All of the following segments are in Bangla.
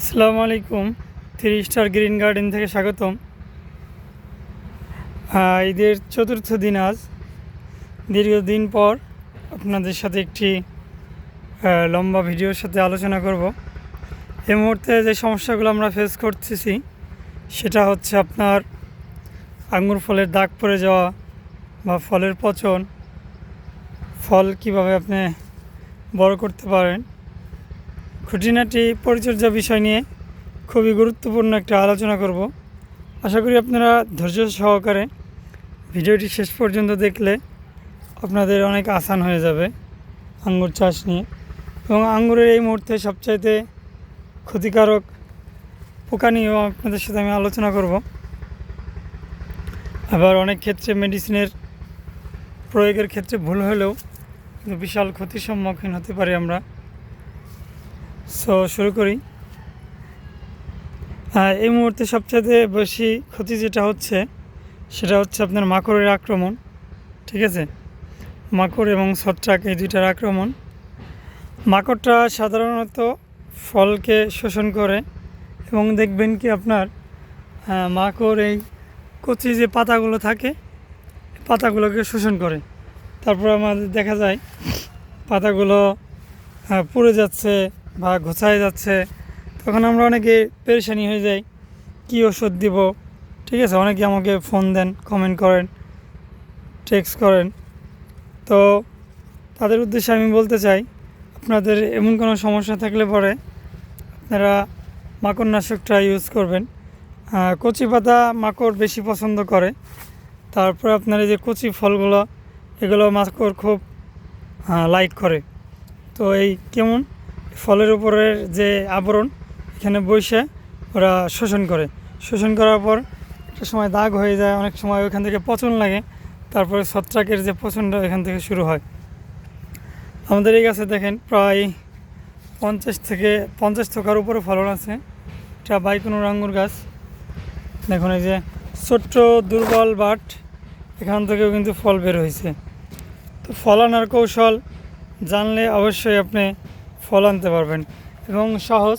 আসসালামু আলাইকুম। থ্রি স্টার গ্রিন গার্ডেন থেকে স্বাগতম। ঈদের চতুর্থ দিন আজ। দীর্ঘদিন পর আপনাদের সাথে একটি লম্বা ভিডিওর সাথে আলোচনা করব। এই মুহূর্তে যে সমস্যাগুলো আমরা ফেস করতেছি, সেটা হচ্ছে আপনার আঙুর ফলের দাগ পড়ে যাওয়া বা ফলের পচন। ফল কীভাবে আপনি বড় করতে পারেন খুঁটিনাটি পরিচর্যা বিষয় নিয়ে খুবই গুরুত্বপূর্ণ একটা আলোচনা করব। আশা করি আপনারা ধৈর্য সহকারে ভিডিওটি শেষ পর্যন্ত দেখলে আপনাদের অনেক আসান হয়ে যাবে আঙ্গুর চাষ নিয়ে। এবং আঙ্গুরের এই মুহূর্তে সবচাইতে ক্ষতিকারক পোকা নিয়েও আপনাদের সাথে আমি আলোচনা করব। আবার অনেক ক্ষেত্রে মেডিসিনের প্রয়োগের ক্ষেত্রে ভুল হলেও বিশাল ক্ষতির সম্মুখীন হতে পারি আমরা। সো শুরু করি। আহ, এই মুহূর্তে সবচেয়ে বেশি ক্ষতি যেটা হচ্ছে সেটা হচ্ছে আপনার মাকড়ের আক্রমণ ঠিক আছে? মাকড় এবং ছত্রাক এই দুইটার আক্রমণ। মাকড়টা সাধারণত ফলকে শোষণ করে এবং দেখবেন কি আপনার মাকড় এই কচি যে পাতাগুলো থাকে পাতাগুলোকে শোষণ করে। তারপর আমাদের দেখা যায় পাতাগুলো পুড়ে যাচ্ছে বা ঘোচায় যাচ্ছে, তখন আমরা অনেকে পেরেশানি হয়ে যাই, কী ওষুধ দিব? ঠিক আছে, অনেকে আমাকে ফোন দেন কমেন্ট করেন টেক্সট করেন। তো তাদের উদ্দেশ্যে আমি বলতে চাই, আপনাদের এমন কোনো সমস্যা থাকলে পরে আপনারা মাকড়নাশকটা ইউজ করবেন। কচি পাতা মাকড় বেশি পছন্দ করে, তারপর আপনার এই যে কচি ফলগুলো, এগুলো মাকড় খুব লাইক করে। তো এই কেমন? ফলের উপরের যে আবরণ, এখানে বসে ওরা শোষণ করে। শোষণ করার পর একটা সময় দাগ হয়ে যায়, অনেক সময় ওখান থেকে পচন লাগে। তারপরে ছত্রাকের যে পচনটা এখান থেকে শুরু হয়। আমাদের এই গাছে দেখেন প্রায় পঞ্চাশ থেকে, পঞ্চাশ টাকার উপরে ফলন আছে। এটা বাইকুনুর আঙ্গুর গাছ। দেখুন এই যে ছোট্ট দুর্বল বাট, এখান থেকেও কিন্তু ফল বের হয়েছে। তো ফল আনার কৌশল জানলে অবশ্যই আপনি ফল আনতে পারবেন। এবং সহজ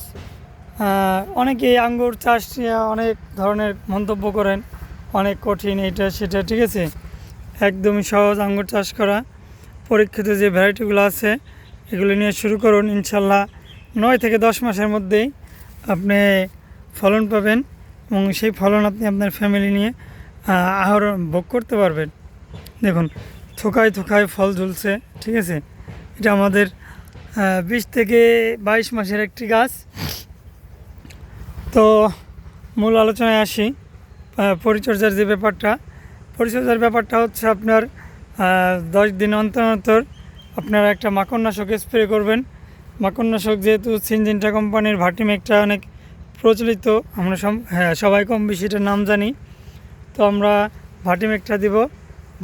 অনেকে আঙ্গুর চাষ অনেক ধরনের মন্তব্য করেন অনেক কঠিন এটা সেটা ঠিক আছে? একদমই সহজ আঙ্গুর চাষ করা। পরীক্ষিত যে ভ্যারাইটিগুলো আছে এগুলো নিয়ে শুরু করুন ইনশাল্লাহ নয় থেকে দশ মাসের মধ্যেই আপনি ফলন পাবেন এবং সেই ফলন আপনি আপনার ফ্যামিলি নিয়ে আহ, আহরণ ভোগ করতে পারবেন। দেখুন থোকায় থোকায় ফল ঝুলছে ঠিক আছে? এটা আমাদের বিশ থেকে বাইশ মাসের একটি গাছ। তো মূল আলোচনায় আসি পরিচর্যার যে ব্যাপারটা। পরিচর্যার ব্যাপারটা হচ্ছে আপনার দশ দিন অন্তর অন্তর আপনারা একটা মাকড়নাশক স্প্রে করবেন। মাকড়নাশক যেহেতু সিনজিনটা কোম্পানির ভাটিমেকটা অনেক প্রচলিত, আমরা হ্যাঁ সবাই কম বেশি এটার নাম জানি। তো আমরা ভাটিমেকটা দিব।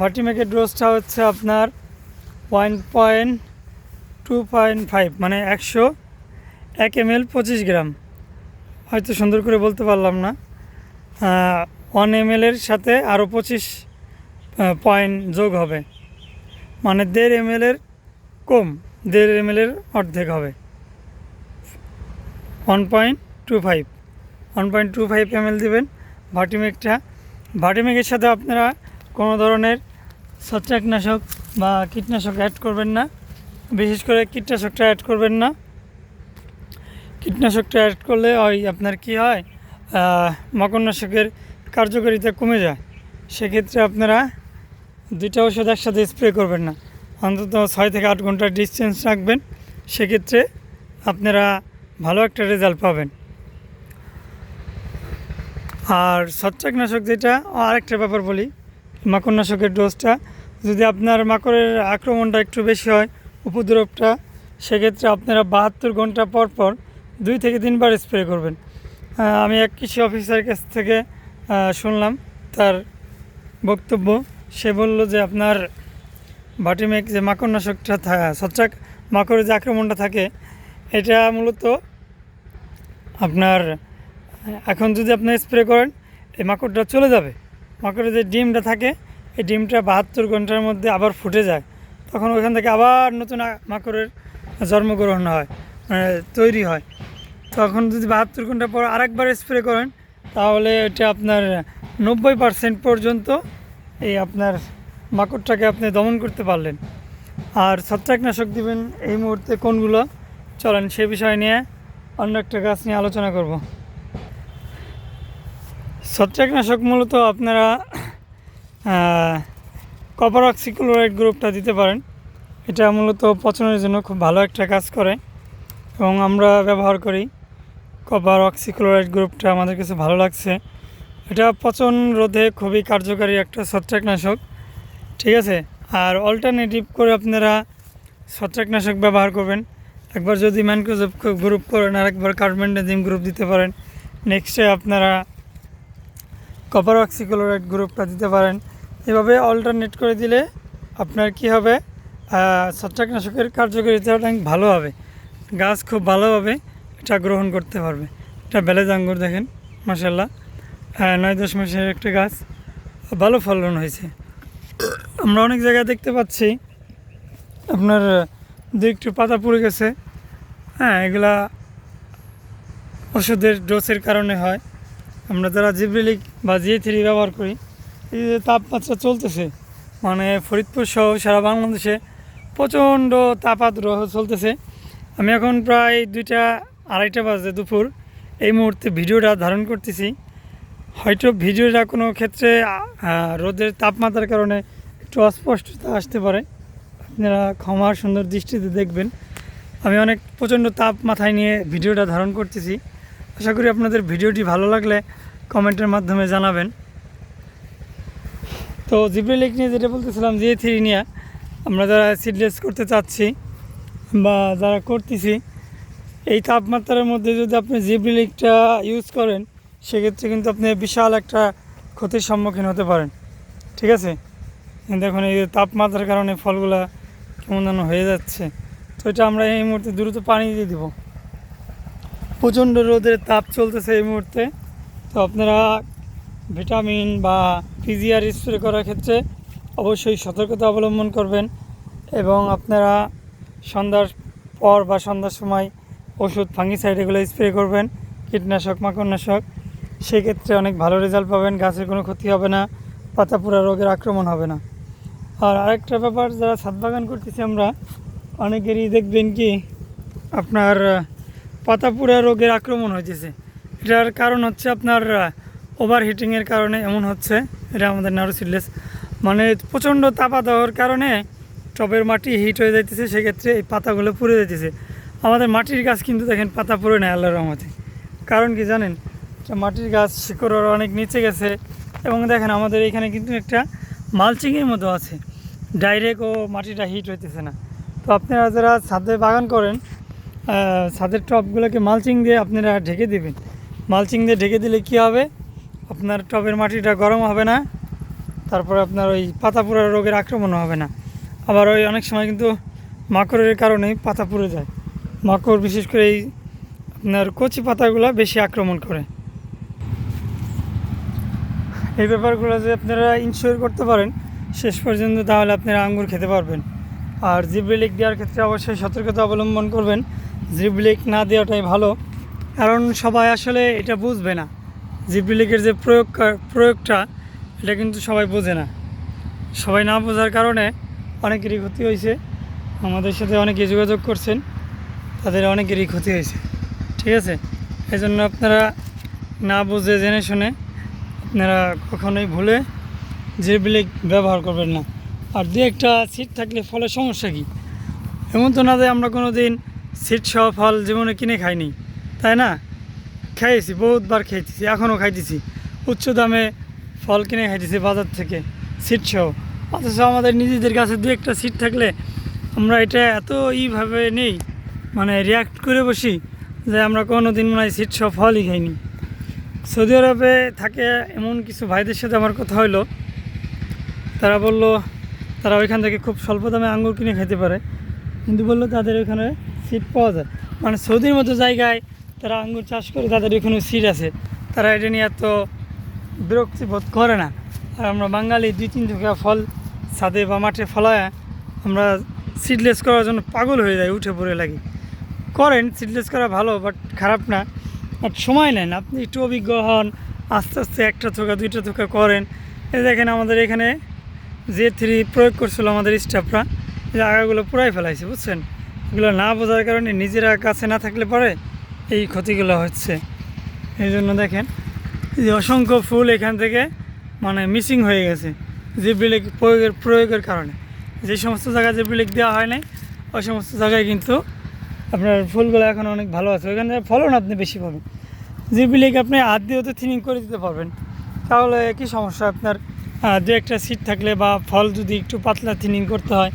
ভাটিমেকের ডোজটা হচ্ছে আপনার one point two point five মানে একশো এক এম এল পঁচিশ গ্রাম। হয়তো সুন্দর করে বলতে পারলাম না। ওয়ান এম এর সাথে আরও পঁচিশ পয়েন্ট যোগ হবে। মানে দেড় এম এর কম, দেড় এম এর অর্ধেক হবে। One point two five one point two five M L দেবেন। ভাটিমেকটা ভাটিমেকের সাথে আপনারা কোনো ধরনের ছত্রাকনাশক বা কীটনাশক অ্যাড করবেন না। বিশেষ করে কীটনাশকটা অ্যাড করবেন না। কীটনাশকটা অ্যাড করলে ওই আপনার কি হয় আহ, মাকড়নাশকের কার্যকারিতা কমে যায়। সেক্ষেত্রে আপনারা দুইটা ওষুধ একসাথে স্প্রে করবেন না। অন্তত ছয় থেকে আট ঘণ্টার ডিস্টেন্স রাখবেন। সেক্ষেত্রে আপনারা ভালো একটা রেজাল্ট পাবেন। আর ছত্রাকনাশক যেটা আরেকটা ব্যাপার বলি মাকড়নাশকের ডোজটা যদি আপনার মাকড়ের আক্রমণটা একটু বেশি হয় উপদ্রবটা, সেক্ষেত্রে আপনারা বাহাত্তর ঘণ্টা পর পর দুই থেকে তিনবার স্প্রে করবেন। আমি এক কৃষি অফিসারের কাছ থেকে শুনলাম, তার বক্তব্য। সে বলল যে, আপনার ভাটিমেক যে মাকড়নাশকটা ছত্রাক মাকড়ের যে আক্রমণটা থাকে, এটা মূলত আপনার, এখন যদি আপনি স্প্রে করেন, এই মাকড়টা চলে যাবে। মাকড়ের যে ডিমটা থাকে, এই ডিমটা বাহাত্তর ঘণ্টার মধ্যে আবার ফুটে যায়। তখন ওখান থেকে আবার নতুন মাকড়ের জন্মগ্রহণ হয় মানে তৈরি হয়। তখন যদি বাহাত্তর ঘণ্টা পর আরেকবার স্প্রে করেন, তাহলে এটা আপনার নব্বই পার্সেন্ট পর্যন্ত এই আপনার মাকড়টাকে আপনি দমন করতে পারলেন। আর ছত্রাকনাশক দিবেন এই মুহূর্তে কোনগুলো? চলেন সে বিষয় নিয়ে অন্য একটা গাছ নিয়ে আলোচনা করব। ছত্রাকনাশক মূলত আপনারা কপার অক্সিক্লোরাইড গ্রুপটা দিতে পারেন। এটা মূলত পচনের জন্য খুব ভালো একটা কাজ করে এবং আমরা ব্যবহার করি। কপার অক্সিক্লোরাইড গ্রুপটা আমাদের কাছে ভালো লাগছে। এটা পচন রোধে খুবই কার্যকারী একটা ছত্রাকনাশক। ঠিক আছে? আর অল্টারনেটিভ করে আপনারা ছত্রাকনাশক ব্যবহার করবেন। একবার যদি ম্যানক্রোজেব গ্রুপ করেন আর একবার কার্বেন্ডাজিম গ্রুপ দিতে পারেন। নেক্সটে আপনারা কপার অক্সিক্লোরাইড গ্রুপটা দিতে পারেন। অল্টারনেট করে দিলে আপনার কি হবে? ছত্রাকনাশকের কার্যকারিতা অনেক ভালো হবে। গাছ খুব ভালোভাবে এটা গ্রহণ করতে পারবে। এটা বেলেজ আঙ্গুর দেখেন মাসাল্লাহ নয় দশ মাসের একটা গাছ, ভালো ফলন হয়েছে। আমরা অনেক জায়গায় দেখতে পাচ্ছি, আপনার দু একটু পাতা পড়ে গেছে। হ্যাঁ এগুলা ওষুধের ডোজের কারণে হয়। আমরা যারা জিব্রিলিক বা জিএ থ্রি ব্যবহার করি এই যে তাপমাত্রা চলতেছে মানে ফরিদপুর সহ সারা বাংলাদেশে প্রচণ্ড তাপাদ্র চলতেছে। আমি এখন প্রায় দুইটা আড়াইটা বাজে দুপুর। এই মুহূর্তে ভিডিওটা ধারণ করতেছি। হয়তো ভিডিওটা কোনো ক্ষেত্রে রোদের তাপমাত্রার কারণে একটু অস্পষ্টতা আসতে পারে। আপনারা ক্ষমার সুন্দর দৃষ্টিতে দেখবেন। আমি অনেক প্রচণ্ড তাপ মাথায় নিয়ে ভিডিওটা ধারণ করতেছি। আশা করি আপনাদের ভিডিওটি ভালো লাগলে কমেন্টের মাধ্যমে জানাবেন। তো জিব্রেলিক নিয়ে যেটা বলতেছিলাম যে থ্রি নিয়ে আমরা যারা সিডলেস করতে চাচ্ছি বা যারা করতেছি, এই তাপমাত্রার মধ্যে যদি আপনি জিব্রিলিকটা ইউজ করেন, সেক্ষেত্রে কিন্তু আপনি বিশাল একটা ক্ষতির সম্মুখীন হতে পারেন। ঠিক আছে? দেখুন এই তাপমাত্রার কারণে ফলগুলা কেমন যেন হয়ে যাচ্ছে, তো এটা আমরা এই মুহূর্তে দ্রুত পানি দিয়ে দিব। প্রচণ্ড রোদের তাপ চলতেছে এই মুহূর্তে, তো আপনারা ভিটামিন বা পিজিআর স্প্রে করার ক্ষেত্রে অবশ্যই সতর্কতা অবলম্বন করবেন এবং আপনারা সন্ধ্যার পর বা সন্ধ্যার সময় ওষুধ ফাঙ্গিসাইড এগুলো স্প্রে করবেন, কীটনাশক, মাকড়নাশক। সেক্ষেত্রে অনেক ভালো রেজাল্ট পাবেন, গাছের কোনো ক্ষতি হবে না পাতা পোড়া রোগের আক্রমণ হবে না। আর আরেকটা ব্যাপার যারা ছাদ বাগান করতেছি আমরা, অনেকেরই দেখবেন কি, আপনার পাতা পোড়া রোগের আক্রমণ হয়েছে এটার কারণ হচ্ছে আপনার ওভার হিটিংয়ের কারণে এমন হচ্ছে, এটা আমাদের নারোসিডলেস মানে প্রচণ্ড তাপা দেওয়ার কারণে টবের মাটি হিট হয়ে যাইতেছে, সেক্ষেত্রে এই পাতাগুলো পুড়ে যাইতেছে। আমাদের মাটির গাছ কিন্তু দেখেন পাতা পুড়ে নেয় আল্লাহর রহমতে। কারণ কি জানেন? মাটির গাছ শিকড়ের অনেক নিচে গেছে এবং দেখেন আমাদের এখানে কিন্তু একটা মালচিংয়ের মতো আছে। ডাইরেক্ট ও মাটিটা হিট হইতেছে না। তো আপনারা যারা ছাদে বাগান করেন ছাদের টবগুলোকে মালচিং দিয়ে আপনারা ঢেকে দিবেন। মালচিং দিয়ে ঢেকে দিলে কী হবে? আপনার টবের মাটিটা গরম হবে না, তারপরে আপনার ওই পাতা পোড়া রোগের আক্রমণও হবে না। আবার ওই অনেক সময় কিন্তু মাকড়ের কারণেই পাতা পুড়ে যায়। মাকড় বিশেষ করে এই আপনার কচি পাতাগুলো বেশি আক্রমণ করে। এই ব্যাপারগুলো যে আপনারা ইনশিওর করতে পারেন, শেষ পর্যন্ত তাহলে আপনারা আঙ্গুর খেতে পারবেন। আর জিব্রিলিক দেওয়ার ক্ষেত্রে অবশ্যই সতর্কতা অবলম্বন করবেন। জিব্রিলিক না দেওয়াটাই ভালো, কারণ সবাই আসলে এটা বুঝবে না। জিব্রিলিকের যে প্রয়োগ প্রয়োগটা, এটা কিন্তু সবাই বোঝে না। সবাই না বোঝার কারণে অনেকেরই ক্ষতি হয়েছে। আমাদের সাথে অনেকে যোগাযোগ করছেন, তাদের অনেকেরই ক্ষতি হয়েছে। ঠিক আছে? এই জন্য আপনারা না বুঝে, জেনে শুনে আপনারা কখনোই ভুলে জিব্রিলিক ব্যবহার করবেন না। আর দু একটা সিট থাকলে ফলের সমস্যা কী? এমন তো না যে আমরা কোনো দিন সিট সহ ফল জীবনে কিনে খাইনি, তাই না? খাইয়েছি বহুতবার খাইতেছি এখনও খাইতেছি। উচ্চ দামে ফল কিনে খাইতেছি বাজার থেকে সিট সহ। অথচ আমাদের নিজেদের কাছে দু একটা সিট থাকলে আমরা এটা এত ইভাবে নেই মানে রিয়াক্ট করে বসি যে আমরা কোনো দিন মনে হয় সিট সহ ফলই খাইনি। সৌদি আরবে থাকে এমন কিছু ভাইদের সাথে আমার কথা হলো তারা বলল, তারা ওইখান থেকে খুব স্বল্প দামে আঙ্গুর কিনে খেতে পারে। কিন্তু বলল তাদের ওইখানে সিট পাওয়া যায়। মানে সৌদির মতো জায়গায় তারা আঙ্গুর চাষ করে, তাদের এখানে সিট আছে। তারা এটা নিয়ে এত বিরক্তি বোধ করে না। আর আমরা বাঙালি দুই তিন টাকা ফল, ছাদে বা মাঠে ফলায়, আমরা সিডলেস করার জন্য পাগল হয়ে যায় উঠে পড়ে লাগি। করেন সিডলেস করা ভালো বাট খারাপ না। বাট সময় নেন, আপনি একটু অভিজ্ঞ হন, আস্তে আস্তে একটা থোকা, দুইটা থোকা করেন। এই দেখেন আমাদের এখানে যে থ্রি প্রয়োগ করছিল আমাদের স্টাফরা এই আগাগুলো পুরাই ফেলাইছে, বুঝছেন? এগুলো না বোঝার কারণে নিজেরা কাছে না থাকলে পরে এই ক্ষতিগুলো হচ্ছে। এই জন্য দেখেন যে অসংখ্য ফুল এখান থেকে মানে মিসিং হয়ে গেছে জিব্রিলিক প্রয়োগের প্রয়োগের কারণে। যে সমস্ত জায়গায় জিব্রিলিক দেওয়া হয় নাই, ওই সমস্ত জায়গায় কিন্তু আপনার ফুলগুলো এখন অনেক ভালো আছে। ওইখানে ফলন আপনি বেশি পাবেন। জিব্রিলিক আপনি হাত দিয়েও তো থিনিং করে দিতে পারবেন, তাহলে কি সমস্যা আপনার দু একটা সিট থাকলে বা ফল যদি একটু পাতলা থিনিং করতে হয়।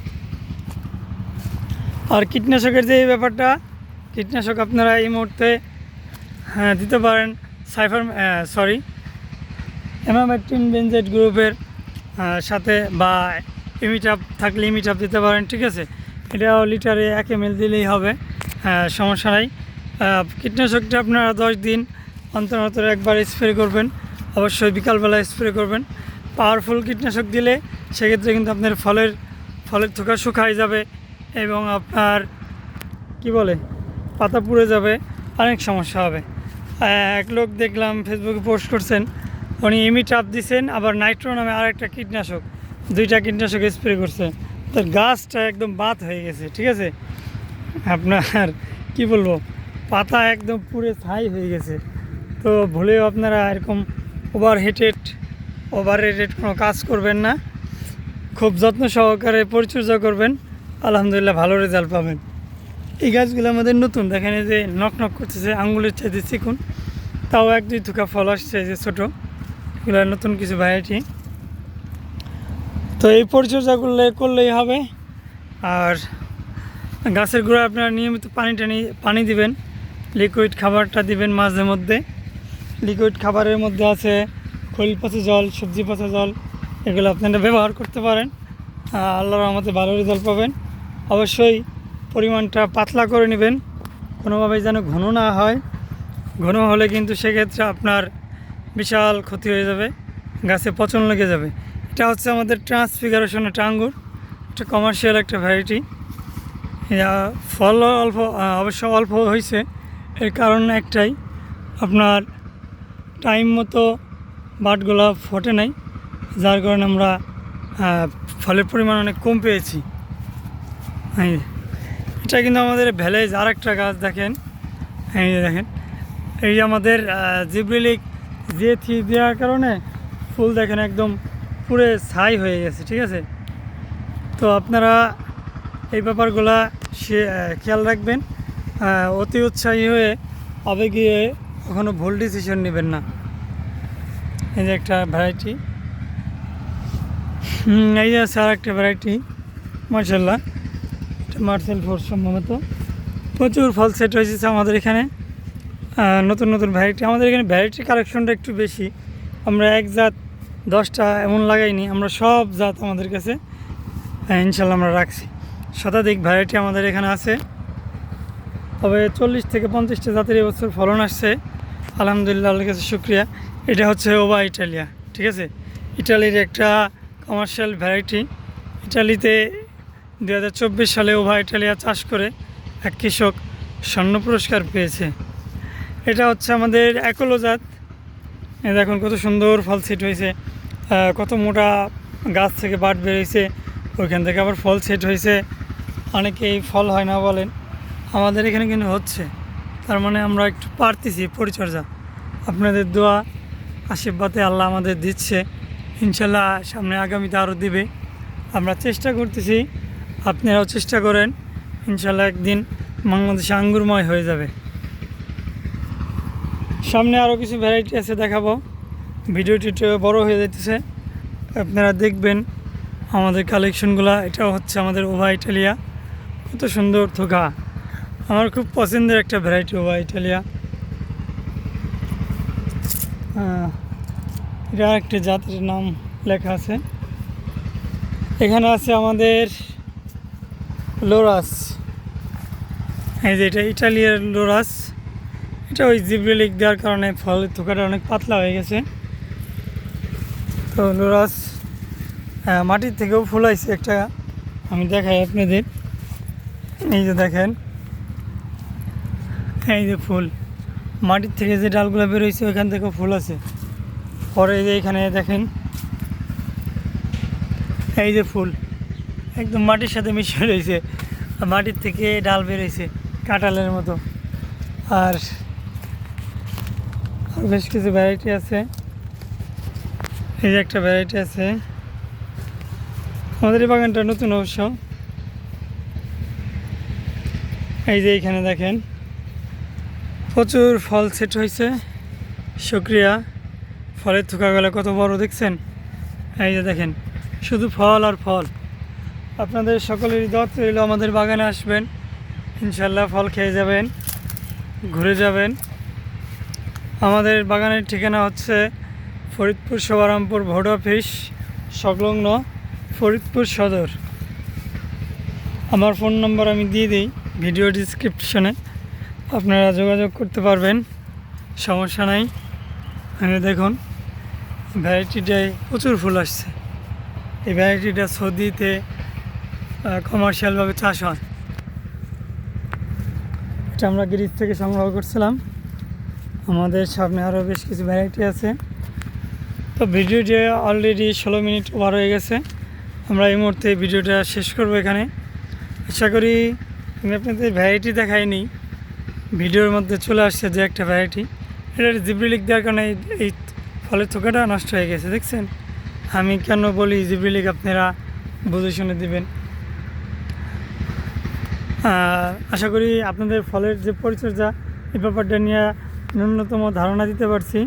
আর কীটনাশকের যে এই ব্যাপারটা কীটনাশক আপনারা এই মুহূর্তে হ্যাঁ দিতে পারেন। সাইফার সরি এমামেকটিন বেনজেট গ্রুপের সাথে বা ইমিটাপ থাকলে ইমিটাপ দিতে পারেন ঠিক আছে? এটাও লিটারে এক এম দিলেই হবে হ্যাঁ, সমস্যা নাই। কীটনাশকটা আপনারা দশ দিন অন্তর অন্তর একবার স্প্রে করবেন অবশ্যই বিকালবেলা স্প্রে করবেন। পাওয়ারফুল কীটনাশক দিলে সেক্ষেত্রে কিন্তু আপনার ফলের ফলের থোকা শুকাই যাবে এবং আপনার কি বলে? পাতা পুড়ে যাবে, অনেক সমস্যা হবে। এক লোক দেখলাম ফেসবুকে পোস্ট করছেন, উনি এমি চাপ দিছেন, আবার নাইট্রো নামে আর একটা কীটনাশক, দুইটা কীটনাশক স্প্রে করছে। তার গাছটা একদম বাত হয়ে গেছে, ঠিক আছে? আপনার, কি বলব, পাতা একদম পুরো ছাই হয়ে গেছে। তো ভুলেও আপনারা এরকম ওভার হেটেড ওভার রেটেড কোনো কাজ করবেন না। খুব যত্ন সহকারে পরিচর্যা করবেন। আলহামদুলিল্লাহ ভালো রেজাল্ট পাবেন। এই গাছগুলো আমাদের নতুন। দেখেন যে নক নক করতেছে, আঙ্গুলের চাইতে চিকুন। তাও এক দুই থুকা ফল আসছে যে ছোটো। এগুলো নতুন কিছু ভ্যারাইটি তো এই পরিচর্যা করলে করলেই হবে। আর গাছের গোড়ায় আপনারা নিয়মিত পানি টানি পানি দিবেন। লিকুইড খাবারটা দিবেন মাঝে মধ্যে। লিকুইড খাবারের মধ্যে আছে খৈল পচা জল, সবজি পচা জল। এগুলো আপনারা ব্যবহার করতে পারেন। আল্লাহর আমাদের ভালো রেজাল্ট পাবেন। অবশ্যই পরিমাণটা পাতলা করে নেবেন। কোনোভাবেই যেন ঘন না হয়। ঘন হলে কিন্তু সেক্ষেত্রে আপনার বিশাল ক্ষতি হয়ে যাবে। গাছে পচন লেগে যাবে। এটা হচ্ছে আমাদের ট্রান্সফিগারেশন একটা আঙ্গুর। এটা কমার্শিয়াল একটা ভ্যারাইটি ফল অল্প অবশ্য অল্প হয়েছে। এর কারণ একটাই, আপনার টাইম মতো বাটগুলা ফোটে নাই। যার কারণে আমরা ফলের পরিমাণ অনেক কম পেয়েছি। এই এটা কিন্তু আমাদের ভ্যালেজ আর একটা গাছ, দেখেন। এই যে দেখেন। এই আমাদের জিব্রিলিক যে থি দেওয়ার কারণে ফুল দেখেন একদম পুরো ছাই হয়ে গেছে, ঠিক আছে? তো আপনারা এই ব্যাপারগুলা সে খেয়াল রাখবেন। অতি উৎসাহী হয়ে আবেগে কখনো ভুল ডিসিশন নেবেন না। এই যে একটা ভ্যারাইটি এই যে আছে আর একটা ভ্যারাইটি মার্শাল্লাহ মার্সেল ফোর্স সম্ভবত। প্রচুর ফল সেট হয়েছে আমাদের এখানে। নতুন নতুন ভ্যারাইটি আমাদের এখানে ভ্যারাইটির কালেকশনটা একটু বেশি। আমরা এক জাত, দশটা এমন লাগাইনি। আমরা সব জাত আমাদের কাছে। ইনশাল্লাহ আমরা রাখছি। শতাধিক ভ্যারাইটি আমাদের এখানে আছে। তবে চল্লিশ থেকে পঞ্চাশটা জাতের এবছর ফলন আসছে। আলহামদুলিল্লাহ, আল্লাহর কাছে শুক্রিয়া। এটা হচ্ছে ওবা ইটালিয়া, ঠিক আছে? ইটালির একটা কমার্শিয়াল ভ্যারাইটি ইটালিতে দু হাজার চব্বিশ সালে ওভা ইটালিয়া চাষ করে এক কৃষক স্বর্ণ পুরস্কার পেয়েছে। এটা হচ্ছে আমাদের একলো জাত। এ দেখুন কত সুন্দর ফল সেট হয়েছে। কত মোটা গাছ থেকে বাট বেরিয়েছে। ওইখান থেকে আবার ফল সেট হয়েছে। অনেকেই ফল হয় না বলেন। আমাদের এখানে কিন্তু হচ্ছে। তার মানে আমরা একটু পারতেছি পরিচর্যা। আপনাদের দোয়া, আশীর্বাদে আল্লাহ আমাদের দিচ্ছে। ইনশাল্লাহ সামনে আগামীতে আরও দিবে। আমরা চেষ্টা করতেছি আপনারাও চেষ্টা করেন, ইনশাল্লাহ একদিন বাংলাদেশে আঙ্গুরময় হয়ে যাবে। সামনে আরও কিছু ভ্যারাইটি আছে দেখাবো। ভিডিওটি বড় হয়ে যাইতেছে। আপনারা দেখবেন আমাদের কালেকশনগুলো এটাও হচ্ছে আমাদের ওভা ইটালিয়া। কত সুন্দর থোকা। আমার খুব পছন্দের একটা ভ্যারাইটি ওভা ইটালিয়া। এটা একটা জাতের নাম লেখা আছে। এখানে আছে আমাদের লোরাস। এই যে এটা ইটালিয়ার লোরাস। এটা ওই জিব্রেলিক দেওয়ার কারণে ফল থোকাটা অনেক পাতলা হয়ে গেছে। তো লোরাস আহ, মাটির থেকেও ফুল ফুলাইছে একটা। আমি দেখাই আপনাদের। এই যে দেখেন। এই যে ফুল। মাটির থেকে যে ডালগুলো বেরোইছে ওইখান থেকেও ফুল আছে। পরে এই যে এখানে দেখেন। এই যে ফুল। একদম মাটির সাথে মিশে রয়েছে। মাটির থেকে ডাল বেরোইছে কাঁঠালের মতো। আর বেশ কিছু ভ্যারাইটি আছে। এই যে একটা ভ্যারাইটি আছে। আমাদের এই বাগানটা নতুন অবশ্য। এই যে এইখানে দেখেন, প্রচুর ফল সেট হয়েছে। শুক্রিয়া। ফলের থুকাগুলো কত বড় দেখছেন? এই যে দেখেন, শুধু ফল আর ফল। আপনাদের সকলেরই দত রইল, আমাদের বাগানে আসবেন। ইনশাল্লাহ ফল খেয়ে যাবেন, ঘুরে যাবেন। আমাদের বাগানের ঠিকানা হচ্ছে ফরিদপুর শোভারামপুর ভোট অফিস, সংলগ্ন ফরিদপুর সদর। আমার ফোন নম্বর আমি দিয়ে দিই ভিডিও ডিসক্রিপশনে। আপনারা যোগাযোগ করতে পারবেন, সমস্যা নাই। দেখুন, ভ্যারাইটিটায় প্রচুর ফুল আসছে। এই ভ্যারাইটিটা সৌদিতে কমার্শিয়ালভাবে চাষ হয়। এটা আমরা গ্রিজ থেকে সংগ্রহ করছিলাম। আমাদের সামনে আরও বেশ কিছু ভ্যারাইটি আছে। তো ভিডিওটি অলরেডি ষোলো মিনিট ওভার হয়ে গেছে। আমরা এই মুহূর্তে ভিডিওটা শেষ করব এখানে। আশা করি আমি আপনাদের ভ্যারাইটি দেখাইনি। ভিডিওর মধ্যে চলে আসছে যে একটা ভ্যারাইটি এটা জিব্রিলিক দেওয়ার কারণে এই- ফলের থোকাটা নষ্ট হয়ে গেছে, দেখছেন? আমি কেন বলি জিব্রিলিক, আপনারা বুঝে শুনে দিবেন। আশা করি আপনাদের ফলের যে পরিচর্যা এই ব্যাপারটা নিয়ে ন্যূনতম ধারণা দিতে পারছি।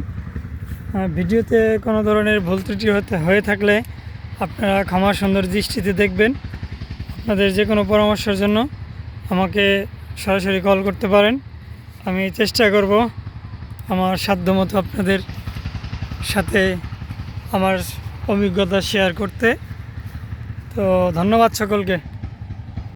ভিডিওতে কোনো ধরনের ভুল ত্রুটি হতে, হয়ে থাকলে আপনারা ক্ষমা সুন্দর দৃষ্টিতে দেখবেন। আপনাদের যে কোনো পরামর্শের জন্য আমাকে সরাসরি কল করতে পারেন। আমি চেষ্টা করব আমার সাধ্যমতো আপনাদের সাথে আমার অভিজ্ঞতা শেয়ার করতে। তো ধন্যবাদ সকলকে।